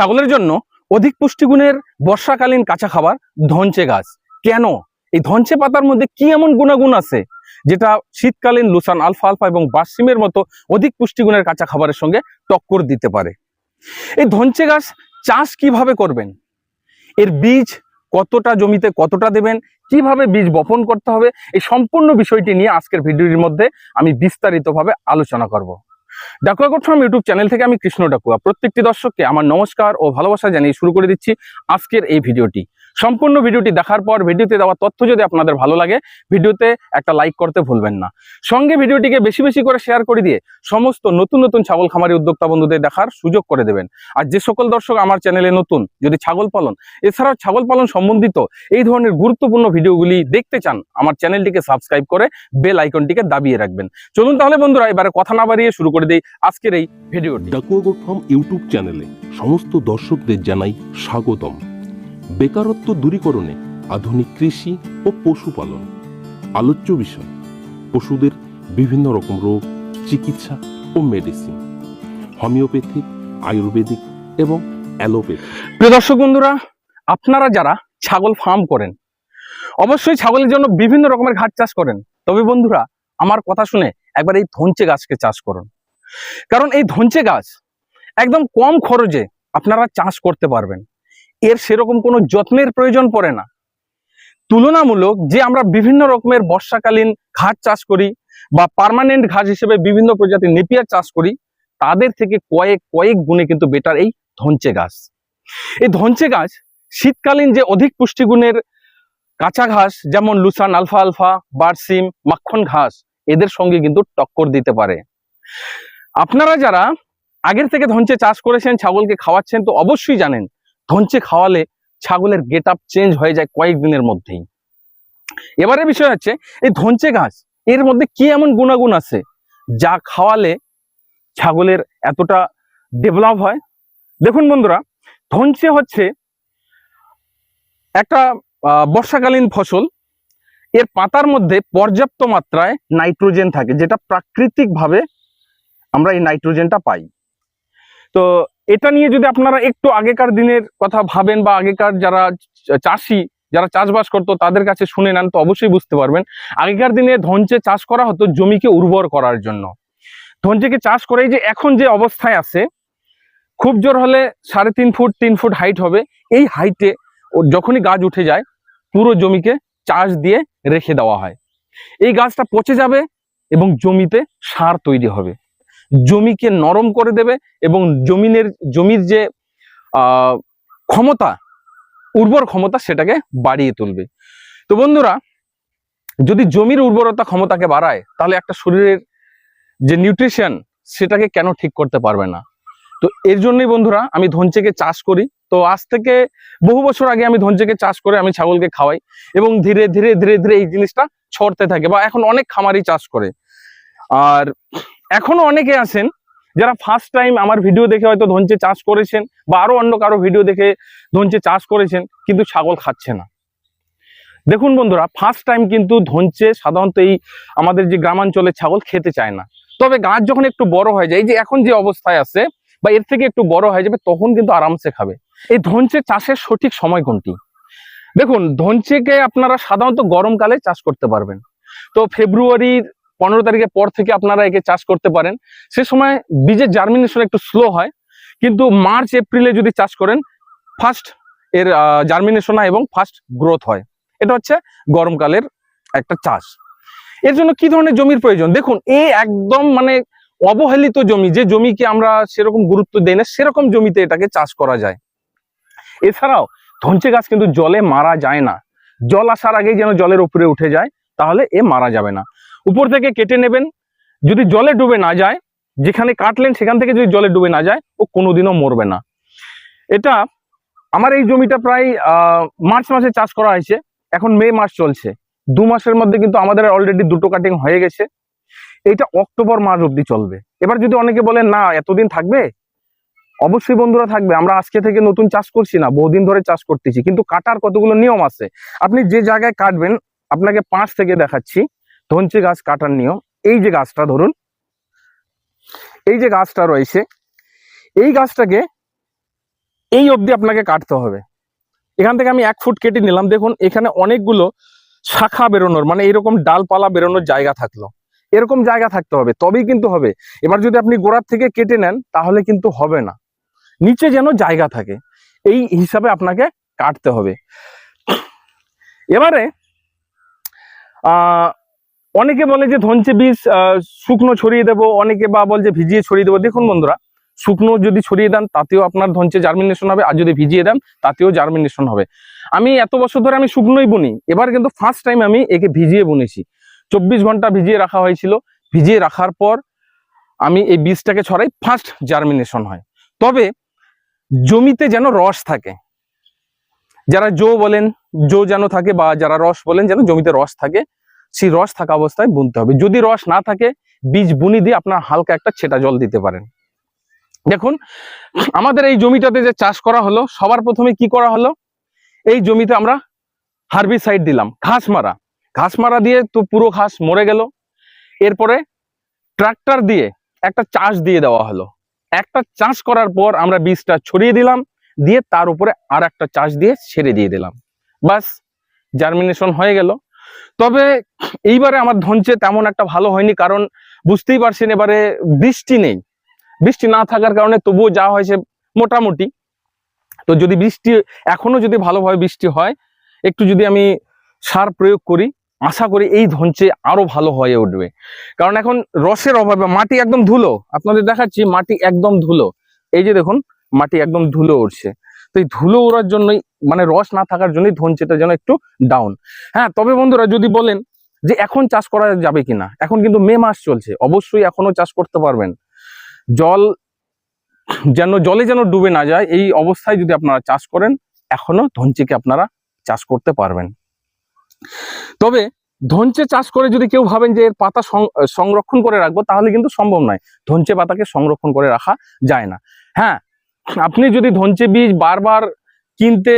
ছাগলের জন্য অধিক পুষ্টিগুণের বর্ষাকালীন কাঁচা খাবার ধনচে গাছ। কেন? এই ধনচে পাতার মধ্যে কি এমন গুণাগুণ আছে? যেটা শীতকালীন লুসান আলফা আলফা এবং বাসিমের মতো অধিক পুষ্টিগুণের কাঁচা খাবারের সঙ্গে টক্কর দিতে পারে। এই ধনচে গাছ চাষ কীভাবে করবেন? এর বীজ কতটা জমিতে কতটা দেবেন? কীভাবে বীজ বপন করতে হবে? এই সম্পূর্ণ বিষয়টি নিয়ে আজকের ভিডিওটির মধ্যে আমি বিস্তারিতভাবে আলোচনা করব। ডাকুয়া ফার্ম ইউটিউব চ্যানেল থেকে আমি কৃষ্ণ ডাকুয়া প্রত্যেকটি দর্শককে আমার নমস্কার ও ভালোবাসা জানিয়ে শুরু করে দিচ্ছি আজকের এই ভিডিওটি। সম্পূর্ণ ভিডিওটি দেখার পর ভিডিওতে দেওয়া তথ্য যদি আপনাদের ভালো লাগে, ভিডিওতে একটা লাইক করতে ভুলবেন না। সঙ্গে ভিডিওটিকে বেশি বেশি করে শেয়ার করে দিয়ে সমস্ত নতুন নতুন ছাগল খামারি উদ্যোক্তা বন্ধুদের দেখার সুযোগ করে দেবেন। আর যে সকল দর্শক আমার চ্যানেলে নতুন, যদি ছাগল পালন, এছাড়াও ছাগল পালন সম্বন্ধিত এই ধরনের গুরুত্বপূর্ণ ভিডিওগুলি দেখতে চান, আমার চ্যানেলটিকে সাবস্ক্রাইব করে বেল আইকনটিকে দাবিয়ে রাখবেন। চলুন তাহলে বন্ধুরা, এবারে কথা না বাড়িয়ে শুরু করে দিই আজকের এই ভিডিওটি। ইউটিউব চ্যানেলে সমস্ত দর্শকদের জানাই স্বাগতম। বেকারত্ব দূরীকরণে আধুনিক কৃষি ও পশুপালন। আলোচ্য বিষয়, পশুদের বিভিন্ন রকম রোগ, চিকিৎসা ও মেডিসিন, হোমিওপ্যাথিক, আয়ুর্বেদিক এবং অ্যালোপ্যাথি প্রিয় দর্শক বন্ধুরা, আপনারা যারা ছাগল ফার্ম করেন, অবশ্যই ছাগলের জন্য বিভিন্ন রকমের ঘাট চাষ করেন। তবে বন্ধুরা, আমার কথা শুনে একবার এই ধনচে গাছকে চাষ করুন। কারণ এই ধনচে গাছ একদম কম খরচে আপনারা চাষ করতে পারবেন। এর সেরকম কোনো যত্নের প্রয়োজন পড়ে না। তুলনামূলক যে আমরা বিভিন্ন রকমের বর্ষাকালীন ঘাট চাষ করি বা পার্মানেন্ট ঘাস হিসেবে বিভিন্ন প্রজাতির নেপিয়ার চাষ করি, তাদের থেকে কয়েক কয়েক গুণে কিন্তু বেটার এই ধনচে গাছ। এই ধনচে গাছ শীতকালীন যে অধিক পুষ্টিগুণের কাঁচা ঘাস, যেমন লুসান, আলফা আলফা, বারসিম, মাখন ঘাস, এদের সঙ্গে কিন্তু টক্কর দিতে পারে। আপনারা যারা আগের থেকে ধনচে চাষ করেছেন, ছাগলকে খাওয়াচ্ছেন, তো অবশ্যই জানেন ধনচে খাওয়ালে ছাগলের গেট আপ চেঞ্জ হয়ে যায় কয়েকদিনের মধ্যেই। এবারে বিষয় হচ্ছে, এই ধনচে ঘাস, এর মধ্যে কি এমন গুণাগুণ আছে যা খাওয়ালে ছাগলের এতটা ডেভেলপ হয়? দেখুন বন্ধুরা ধনচে হচ্ছে একটা বর্ষাকালীন ফসল, এর পাতার মধ্যে পর্যাপ্ত মাত্রায় নাইট্রোজেন থাকে, যেটা প্রাকৃতিকভাবে আমরা এই নাইট্রোজেনটা পাই। তো এটা নিয়ে যদি আপনারা একটু আগেকার দিনের কথা ভাবেন বা আগেকার যারা চাষি, যারা চাষবাস করতো তাদের কাছে শুনে নেন তো অবশ্যই বুঝতে পারবেন। আগেকার দিনে ধনচে চাষ করা হতো জমিকে উর্বর করার জন্য। ধনচেকে চাষ করেই যে এখন যে অবস্থায় আছে, খুব জোর হলে সাড়ে তিন ফুট তিন ফুট হাইট হবে। এই হাইটে যখনই গাছ উঠে যায়, পুরো জমিকে চাষ দিয়ে রেখে দেওয়া হয়। এই গাছটা পচে যাবে এবং জমিতে সার তৈরি হবে। জমিকে নরম করে দেবে এবং জমিনের, জমির যে ক্ষমতা, উর্বর ক্ষমতা সেটাকে বাড়িয়ে তুলবে। তো বন্ধুরা, যদি জমির উর্বরতা ক্ষমতাকে বাড়ায়, তাহলে একটা শরীরের যে নিউট্রিশন সেটাকে কেন ঠিক করতে পারবে না? তো এর জন্যই বন্ধুরা, আমি ধনচেকে চাষ করি। তো আজ থেকে বহু বছর আগে আমি ধনচেকে চাষ করে আমি ছাগলকে খাওয়াই এবং ধীরে ধীরে ধীরে ধীরে এই জিনিসটা ছড়তে থাকে বা এখন অনেক খামারি চাষ করে। আর এখনও অনেকে আছেন যারা ফার্স্ট টাইম আমার ভিডিও দেখে হয়তো ধনচে চাষ করেছেন বা আরও অন্য কারও ভিডিও দেখে ধনচে চাষ করেছেন, কিন্তু ছাগল খাচ্ছে না। দেখুন বন্ধুরা ফার্স্ট টাইম কিন্তু ধনচে সাধারণত এই আমাদের যে গ্রামাঞ্চলে ছাগল খেতে চায় না। তবে গাছ যখন একটু বড় হয়ে যায়, এই যে এখন যে অবস্থায় আছে বা এর থেকে একটু বড় হয়ে যাবে, তখন কিন্তু আরামসে খাবে। এই ধনচে চাষের সঠিক সময় কোনটি? দেখুন, ধনচেকে আপনারা সাধারণত গরমকালে চাষ করতে পারবেন। তো ফেব্রুয়ারির পনেরো তারিখের পর থেকে আপনারা একে চাষ করতে পারেন। সে সময় বীজের জার্মিনেশন একটু স্লো হয়, কিন্তু মার্চ, এপ্রিলে যদি চাষ করেন ফার্স্ট এর জার্মিনেশন হয় এবং ফার্স্ট গ্রোথ হয়। এটা হচ্ছে গরমকালের একটা চাষ। এর জন্য কি ধরনের জমির প্রয়োজন? দেখুন, এ একদম মানে অবহেলিত জমি, যে জমিকে আমরা সেরকম গুরুত্ব দেই না, সেরকম জমিতে এটাকে চাষ করা যায়। এছাড়াও, ধনচে গাছ কিন্তু জলে মারা যায় না। জল আসার আগেই যেন জলের উপরে উঠে যায়, তাহলে এ মারা যাবে না। উপর থেকে কেটে নেবেন। যদি জলে ডুবে না যায়, যেখানে কাটলেন সেখান থেকে যদি জলে ডুবে না যায়, ও কোনোদিনও মরবে না। এটা আমার এই জমিটা প্রায় মার্চ মাসে চাষ করা হয়েছে। এখন মে মাস চলছে। দু মাসের মধ্যে কিন্তু আমাদের অলরেডি দুটো কাটিং হয়ে গেছে। এটা অক্টোবর মাস অবধি চলবে। এবার যদি অনেকে বলেন, না, এতদিন থাকবে? অবশ্যই বন্ধুরা থাকবে। আমরা আজকে থেকে নতুন চাষ করছি না, বহুদিন ধরে চাষ করতেছি। কিন্তু কাটার কতগুলো নিয়ম আছে? আপনি যে জায়গায় কাটবেন, আপনাকে পাঁচ থেকে দেখাচ্ছি। ধনচে গাছ কাটার নিয়ম। এই যে গাছটা ধরুন, এই যে গাছটা রয়েছে, এই গাছটাকে এই অবধি আপনাকে কাটতে হবে। এখান থেকে আমি এক ফুট কেটে নিলাম। দেখুন, এখানে অনেকগুলো শাখা বেরোনোর মানে এরকম ডালপালা বেরোনোর জায়গা থাকল। এরকম জায়গা থাকতে হবে, তবেই কিন্তু হবে। এবার যদি আপনি গোড়ার থেকে কেটে নেন, তাহলে কিন্তু হবে না। নিচে যেন জায়গা থাকে, এই হিসাবে আপনাকে কাটতে হবে। এবারে অনেকে বলে যে ধনচে বীজ শুকনো ছড়িয়ে দেবো, অনেকে বা বল যে ভিজিয়ে ছড়িয়ে দেবো। দেখুন বন্ধুরা, শুকনো যদি ছড়িয়ে দেন, তাতেও আপনার ধনচে জার্মিনেশন হবে, আর যদি ভিজিয়ে দেন, তাতেও জার্মিনেশন হবে। আমি এত বছর ধরে আমি শুকনোই বুনি, এবার কিন্তু ফার্স্ট টাইম আমি একে ভিজিয়ে বুনেছি। চব্বিশ ঘণ্টা ভিজিয়ে রাখা হয়েছিল। ভিজিয়ে রাখার পর আমি এই বীজটাকে ছড়াই ফার্স্ট জার্মিনেশন হয়। তবে জমিতে যেন রস থাকে, যারা জো বলেন, জো যেন থাকে বা যারা রস বলেন, যেন জমিতে রস থাকে সেই রস থাকা অবস্থায় বুনতে হবে। যদি রস না থাকে, বীজ বুনি দিয়ে আপনার হালকা একটা ছেটা জল দিতে পারেন। দেখুন, আমাদের এই জমিটাতে যে চাষ করা হলো, সবার প্রথমে কি করা হলো? এই জমিতে আমরা হার্বিসাইড দিলাম, ঘাস মারা। ঘাস মারা দিয়ে তো পুরো ঘাস মরে গেল। এরপরে ট্রাক্টর দিয়ে একটা চাষ দিয়ে দেওয়া হলো। একটা চাষ করার পর আমরা বীজটা ছড়িয়ে দিলাম, দিয়ে তার উপরে আর একটা চাষ দিয়ে ছেড়ে দিয়ে দিলাম। বাস জার্মিনেশন হয়ে গেল। তবে এইবারে আমার ধনচে তেমন একটা ভালো হয়নি, কারণ বুঝতেই পারছেন এবারে বৃষ্টি নেই। বৃষ্টি না থাকার কারণে তবুও যা হয়েছে মোটামুটি। তো যদি বৃষ্টি, এখনও যদি ভালোভাবে বৃষ্টি হয়, একটু যদি আমি সার প্রয়োগ করি, আশা করি এই ধনচে আরও ভালো হয়ে উঠবে। কারণ এখন রসের অভাবে মাটি একদম ধুলো, আপনাদের দেখাচ্ছি মাটি একদম ধুলো। এই যে দেখুন, মাটি একদম ধুলো উঠছে। তো এই ধুলো ওড়ার জন্যই মানে রস না থাকার জন্যই ধনচেটা যেন একটু ডাউন হ্যাঁ তবে বন্ধুরা যদি বলেন যে এখন চাষ করা যাবে কিনা, এখন কিন্তু মে মাস চলছে, অবশ্যই এখনও চাষ করতে পারবেন। জল যেন, জলে যেন ডুবে না যায়, এই অবস্থায় যদি আপনারা চাষ করেন এখনও ধনচিকে আপনারা চাষ করতে পারবেন। তবে ধনচে চাষ করে যদি কেউ ভাবেন যে এর পাতা সংরক্ষণ করে রাখব, তাহলে কিন্তু সম্ভব নয়। ধনচে পাতাকে সংরক্ষণ করে রাখা যায় না। হ্যাঁ আপনি যদি ধনচে বীজ বারবার কিনতে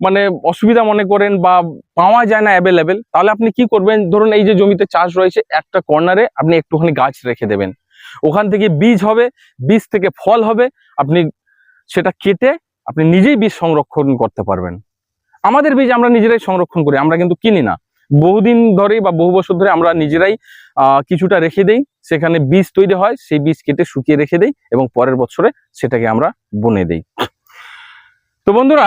মানে অসুবিধা মনে করেন বা পাওয়া যায় না অ্যাভেলেবেল তাহলে আপনি কি করবেন? ধরুন এই যে জমিতে চাষ রয়েছে, একটা কর্নারে আপনি একটুখানি গাছ রেখে দেবেন। ওখান থেকে বীজ হবে, বীজ থেকে ফল হবে, আপনি সেটা কেটে আপনি নিজেই বীজ সংরক্ষণ করতে পারবেন। আমাদের বীজ আমরা নিজেরাই সংরক্ষণ করি, আমরা কিন্তু কিনি না। বহুদিন ধরেই বা বহু বছর ধরে আমরা নিজেরাই কিছুটা রেখে দেই। সেখানে বীজ তৈরি হয়, সেই বীজ কেটে শুকিয়ে রেখে দেই এবং পরের বছরে সেটাকে আমরা বনে দেই। তো বন্ধুরা,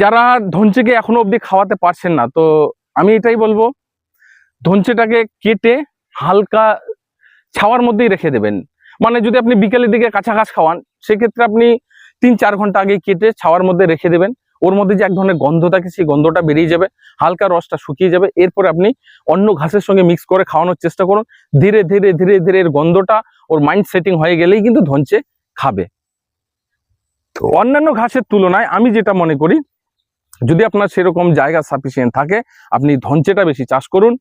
যারা ধনচেকে এখনও অবধি খাওয়াতে পারছেন না, তো আমি এটাই বলব, ধনচেটাকে কেটে হালকা ছাওয়ার মধ্যেই রেখে দেবেন। মানে যদি আপনি বিকেলের দিকে কাঁচা ঘাস খাওয়ান, সেক্ষেত্রে আপনি তিন চার ঘণ্টা আগে কেটে ছাওয়ার মধ্যে রেখে দেবেন। ওর মধ্যে যে এক ধরনের গন্ধ থাকে, সেই গন্ধটা বেরিয়ে যাবে, হালকা রসটা শুকিয়ে যাবে। এরপরে আপনি অন্য ঘাসের সঙ্গে মিক্স করে খাওয়ানোর চেষ্টা করুন। ধীরে ধীরে ধীরে ধীরে এর গন্ধটা ওর মাইন্ড সেটিং হয়ে গেলেই কিন্তু ধনচে খাবে। তো অন্যান্য ঘাসের তুলনায় আমি যেটা মনে করি, যদি আপনার সেরকম জায়গা সাফিসিয়েন্ট থাকে, আপনি ধনচেটা বেশি চাষ করুন।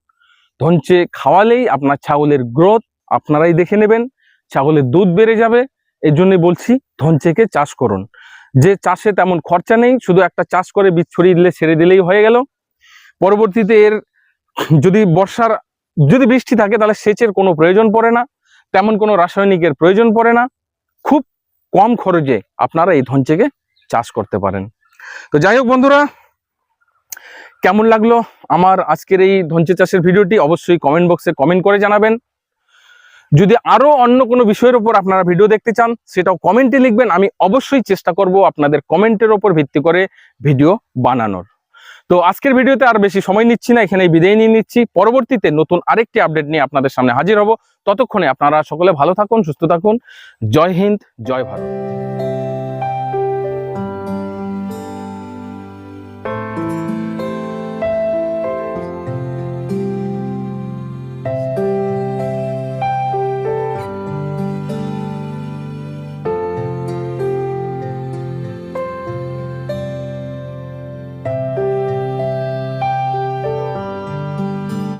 ধনচে খাওয়ালেই আপনার ছাগলের গ্রোথ আপনারাই দেখে নেবেন, ছাগলের দুধ বেড়ে যাবে। এর জন্য বলছি, ধনচেকে চাষ করুন। যে চাষে তেমন খরচা নেই, শুধু একটা চাষ করে বীজ ছড়িয়ে দিলে ছেড়ে দিলেই হয়ে গেল। পরবর্তীতে এর যদি বর্ষার, যদি বৃষ্টি থাকে তাহলে সেচের কোনো প্রয়োজন পড়ে না, তেমন কোনো রাসায়নিকের প্রয়োজন পড়ে না। খুব কম খরচে আপনারা এই ধনচেকে চাষ করতে পারেন। তো যাই হোক বন্ধুরা, কেমন লাগল আমার আজকের এই ধনচে চাষের ভিডিওটি অবশ্যই কমেন্ট বক্সে কমেন্ট করে জানাবেন। যদি আরও অন্য কোনো বিষয়ের উপর আপনারা ভিডিও দেখতে চান, সেটাও কমেন্টে লিখবেন। আমি অবশ্যই চেষ্টা করব আপনাদের কমেন্টের ওপর ভিত্তি করে ভিডিও বানানোর। তো আজকের ভিডিওতে আর বেশি সময় নিচ্ছি না এখানে বিদায় নিয়ে নিচ্ছি। পরবর্তীতে নতুন আরেকটি আপডেট নিয়ে আপনাদের সামনে হাজির হব। ততক্ষণে আপনারা সকলে ভালো থাকুন, সুস্থ থাকুন। জয় হিন্দ, জয় ভারত।